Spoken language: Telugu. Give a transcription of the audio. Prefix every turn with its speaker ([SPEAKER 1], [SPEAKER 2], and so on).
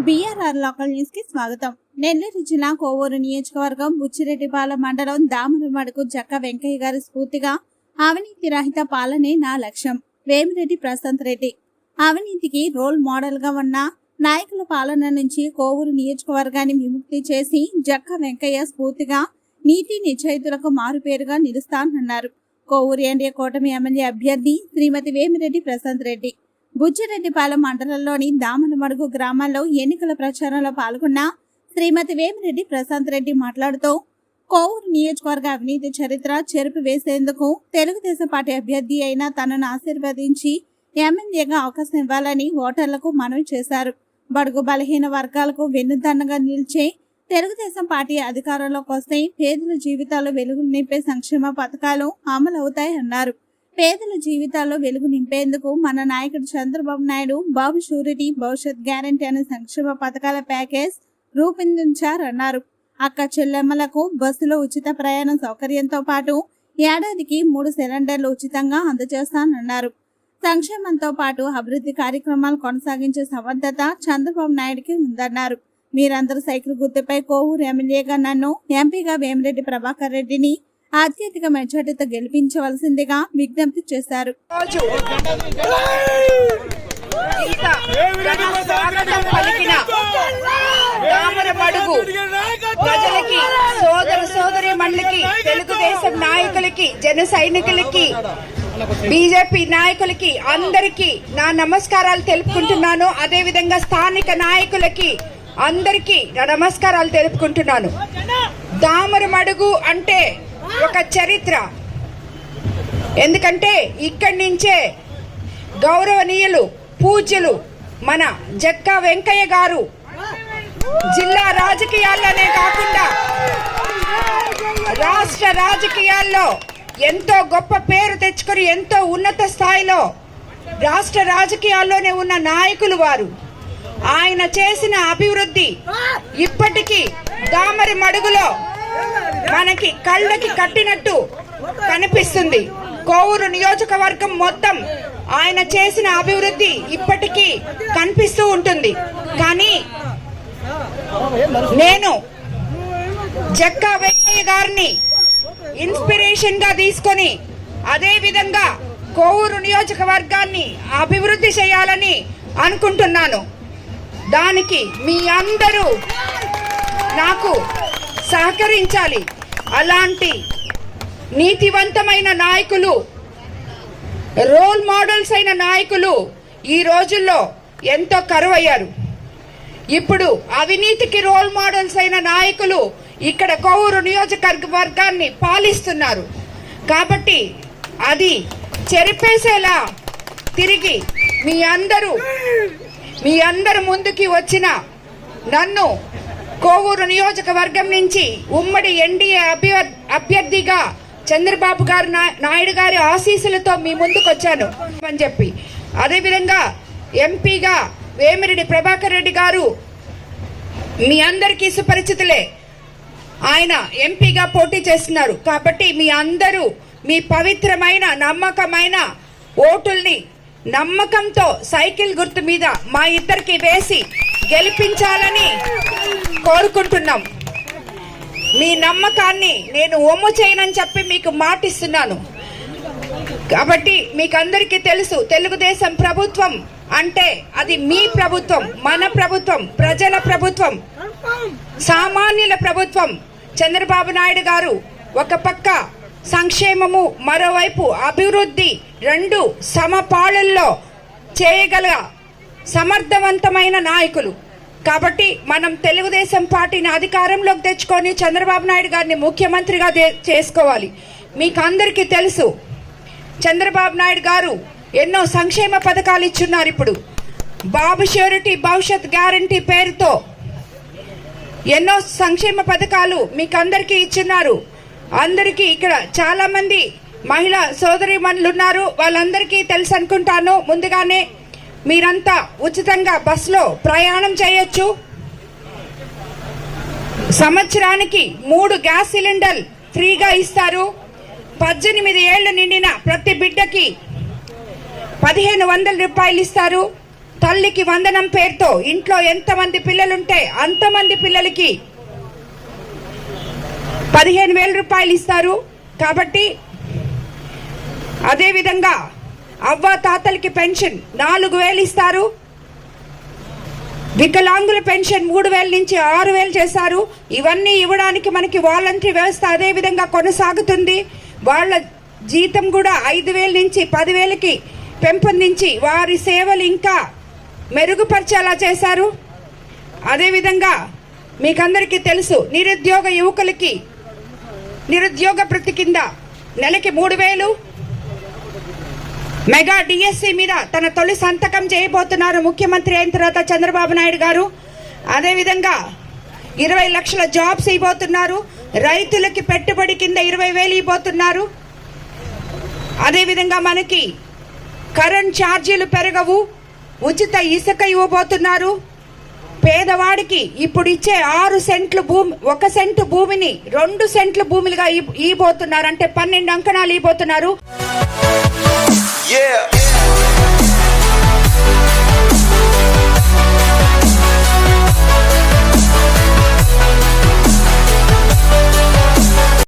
[SPEAKER 1] బీఆర్ఆర్ లోకల్ న్యూస్కి స్వాగతం. నెల్లూరు జిల్లా కోవూరు నియోజకవర్గం బుచ్చిరెడ్డిపాలెం మండలం దామరమడుకు జక్క వెంకయ్య గారి స్ఫూర్తిగా అవినీతి రహిత పాలనే నా లక్ష్యం. వేమిరెడ్డి ప్రశాంత్ రెడ్డి. అవినీతికి రోల్ మోడల్గా ఉన్న నాయకుల పాలన నుంచి కోవూరు నియోజకవర్గాన్ని విముక్తి చేసి జక్క వెంకయ్య స్ఫూర్తిగా నీతి నిశ్చయితులకు మారుపేరుగా నిలుస్తానన్నారు. కోవూరు ఎన్డీఏ కూటమి ఎమ్మెల్యే అభ్యర్థి శ్రీమతి వేమిరెడ్డి ప్రశాంత్ రెడ్డి. బుచ్చిరెడ్డిపాలెం మండలంలోని దామనమడుగు గ్రామాల్లో ఎన్నికల ప్రచారంలో పాల్గొన్న శ్రీమతి వేమిరెడ్డి ప్రశాంత్ రెడ్డి మాట్లాడుతూ కోవూరు నియోజకవర్గ అవినీతి చరిత్ర చెరుపు వేసేందుకు తెలుగుదేశం పార్టీ అభ్యర్థి అయిన తనను ఆశీర్వదించి ఎమ్మెల్యేగా అవకాశం ఇవ్వాలని ఓటర్లకు మనవి చేశారు. బడుగు బలహీన వర్గాలకు వెన్నుదన్నగా నిలిచే తెలుగుదేశం పార్టీ అధికారంలోకి వస్తే పేదల జీవితాలు వెలుగులు నింపే సంక్షేమ పథకాలు అమలు అవుతాయన్నారు పేదల జీవితాల్లో వెలుగు నింపేందుకు మన నాయకుడు చంద్రబాబు నాయుడు బాబు షూరిటీ భవిష్యత్ గ్యారంటీ అనే సంక్షేమ పథకాల ప్యాకేజ్ రూపొందించారన్నారు. అక్క చెల్లెమ్మలకు బస్సులో ఉచిత ప్రయాణ సౌకర్యంతో పాటు ఏడాదికి మూడు సిలిండర్లు ఉచితంగా అందజేస్తానన్నారు. సంక్షేమంతో పాటు అభివృద్ధి కార్యక్రమాలు కొనసాగించే సమర్థత చంద్రబాబు నాయుడుకి ఉందన్నారు. మీరందరూ సైకిల్ గుర్తుపై కోవూరు ఎమ్మెల్యేగా నన్ను ఎంపీగా వేమిరెడ్డి ప్రభాకర్ రెడ్డిని అత్యధిక మెజార్టీతో గెలిపించవలసిందిగా విజ్ఞప్తి చేశారు.
[SPEAKER 2] ప్రజలకి సోదర సోదరి మండలికి తెలుగుదేశం నాయకులకి జన సైనికులకి బీజేపీ నాయకులకి అందరికీ నా నమస్కారాలు తెలుపుకుంటున్నాను. అదే విధంగా స్థానిక నాయకులకి అందరికీ నా నమస్కారాలు తెలుపుకుంటున్నాను. దామరమడుగు అంటే ఒక చరిత్ర. ఎందుకంటే ఇక్కడి నుంచే గౌరవనీయులు పూజ్యులు మన జక్కా వెంకయ్య గారు జిల్లా రాజకీయాల్లోనే కాకుండా రాష్ట్ర రాజకీయాల్లో ఎంతో గొప్ప పేరు తెచ్చుకొని ఎంతో ఉన్నత స్థాయిలో రాష్ట్ర రాజకీయాల్లోనే ఉన్న నాయకులు వారు. ఆయన చేసిన అభివృద్ధి ఇప్పటికీ దామరి మడుగులో మనకి కళ్ళకి కట్టినట్టు కనిపిస్తుంది. కోవూరు నియోజకవర్గం మొత్తం ఆయన చేసిన అభివృద్ధి ఇప్పటికీ కనిపిస్తూ ఉంటుంది. కానీ నేను జక్కా వెంకయ్య గారిని ఇన్స్పిరేషన్గా తీసుకొని అదే విధంగా కోవూరు నియోజకవర్గాన్ని అభివృద్ధి చేయాలని అనుకుంటున్నాను. దానికి మీ అందరూ నాకు సహకరించాలి. అలాంటి నీతివంతమైన నాయకులు రోల్ మోడల్స్ అయిన నాయకులు ఈ రోజుల్లో ఎంతో కరువయ్యారు. ఇప్పుడు అవినీతికి రోల్ మోడల్స్ అయిన నాయకులు ఇక్కడ కొవ్వూరు నియోజకవర్గాన్ని పాలిస్తున్నారు. కాబట్టి అది చెరిపేసేలా తిరిగి మీ అందరూ మీ అందరు ముందుకి వచ్చిన నన్ను కోవూరు నియోజకవర్గం నుంచి ఉమ్మడి ఎన్డీఏ అభ్యర్థిగా చంద్రబాబు గారు నా- నాయుడు గారి ఆశీస్సులతో మీ ముందుకు వచ్చాను అని చెప్పి. అదేవిధంగా ఎంపీగా వేమిరెడ్డి ప్రభాకర్ రెడ్డి గారు మీ అందరికీ సుపరిచితులే. ఆయన ఎంపీగా పోటీ చేస్తున్నారు. కాబట్టి మీ అందరూ మీ పవిత్రమైన నమ్మకమైన ఓటుల్ని నమ్మకంతో సైకిల్ గుర్తు మీద మా ఇద్దరికి వేసి గెలిపించాలని కోరుకుంటున్నాం. మీ నమ్మకాన్ని నేను ఒమ్ము చేయనని చెప్పి మీకు మాటిస్తున్నాను. కాబట్టి మీకు అందరికీ తెలుసు తెలుగుదేశం ప్రభుత్వం అంటే అది మీ ప్రభుత్వం మన ప్రభుత్వం ప్రజల ప్రభుత్వం సామాన్యుల ప్రభుత్వం. చంద్రబాబు నాయుడు గారు ఒక పక్క సంక్షేమము మరోవైపు అభివృద్ధి రెండు సమపాళల్లో చేయగల సమర్థవంతమైన నాయకులు. కాబట్టి మనం తెలుగుదేశం పార్టీని అధికారంలోకి తెచ్చుకొని చంద్రబాబు నాయుడు గారిని ముఖ్యమంత్రిగా చేసుకోవాలి. మీకు అందరికీ తెలుసు చంద్రబాబు నాయుడు గారు ఎన్నో సంక్షేమ పథకాలు ఇచ్చున్నారు ఇప్పుడు. బాబు ష్యూరిటీ భవిష్యత్ గ్యారంటీ పేరుతో ఎన్నో సంక్షేమ పథకాలు మీకు అందరికీ ఇచ్చున్నారు. అందరికీ ఇక్కడ చాలామంది మహిళా సోదరి ఉన్నారు వాళ్ళందరికీ తెలుసు అనుకుంటాను. ముందుగానే మీరంతా ఉచితంగా బస్సులో ప్రయాణం చేయొచ్చు. సంవత్సరానికి మూడు గ్యాస్ సిలిండర్ ఫ్రీగా ఇస్తారు. పద్దెనిమిది ఏళ్ళు నిండిన ప్రతి బిడ్డకి పదిహేను వందల రూపాయలు ఇస్తారు. తల్లికి వందనం పేరుతో ఇంట్లో ఎంతమంది పిల్లలుంటే అంతమంది పిల్లలకి పదిహేను వేల రూపాయలు ఇస్తారు. కాబట్టి అదేవిధంగా అవ్వ తాతలకి పెన్షన్ నాలుగు వేలు ఇస్తారు. వికలాంగుల పెన్షన్ మూడు వేల నుంచి ఆరు వేలు చేశారు. ఇవన్నీ ఇవ్వడానికి మనకి వాలంటరీ వ్యవస్థ అదే విధంగా కొనసాగుతుంది. వాళ్ళ జీతం కూడా ఐదు వేల నుంచి పదివేలకి పెంపొందించి వారి సేవలు ఇంకా మెరుగుపరిచేలా చేశారు. అదేవిధంగా మీకందరికీ తెలుసు నిరుద్యోగ యువకులకి నిరుద్యోగ ప్రతి కింద నెలకి మూడు వేలు మెగా డిఎస్సి మీద తన తొలి సంతకం చేయబోతున్నారు ముఖ్యమంత్రి అయిన తర్వాత చంద్రబాబు నాయుడు గారు. అదేవిధంగా ఇరవై లక్షల జాబ్స్ ఇవ్వబోతున్నారు. రైతులకి పెట్టుబడి కింద ఇరవై వేలు ఇవ్వబోతున్నారు. అదేవిధంగా మనకి కరెంట్ ఛార్జీలు పెరగవు. ఉచిత ఇసుక ఇవ్వబోతున్నారు. పేదవాడికి ఇప్పుడు ఇచ్చే ఆరు సెంట్లు భూమి ఒక సెంటు భూమిని రెండు సెంట్లు భూమిలుగా ఇవ్వబోతున్నారు. అంటే పన్నెండు అంకణాలు ఇవ్వబోతున్నారు.
[SPEAKER 3] Yeah.